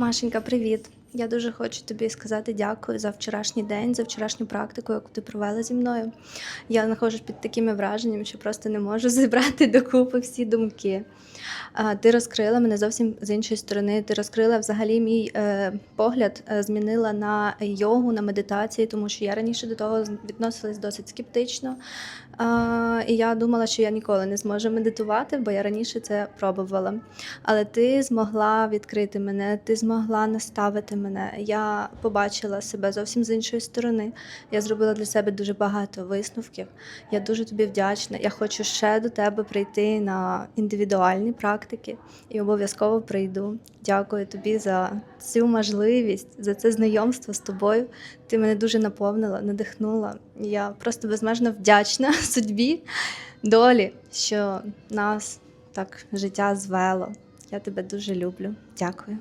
Машенька, привіт! Я дуже хочу тобі сказати дякую за вчорашній день, за вчорашню практику, яку ти провела зі мною. Я знаходжусь під такими враженнями, що просто не можу зібрати докупи всі думки. Ти розкрила мене зовсім з іншої сторони. Ти розкрила взагалі мій е, погляд, е, змінила на йогу, на медитації, тому що я раніше до того відносилась досить скептично. І я думала, що я ніколи не зможу медитувати, бо я раніше це пробувала. Але ти змогла відкрити мене, ти змогла наставити мене. Я побачила себе зовсім з іншої сторони. Я зробила для себе дуже багато висновків. Я дуже тобі вдячна. Я хочу ще до тебе прийти на індивідуальні практики і обов'язково прийду. Дякую тобі за цю можливість, за це знайомство з тобою. Ти мене дуже наповнила, надихнула. Я просто безмежно вдячна судьбі, долі, що нас так життя звело. Я тебе дуже люблю. Дякую.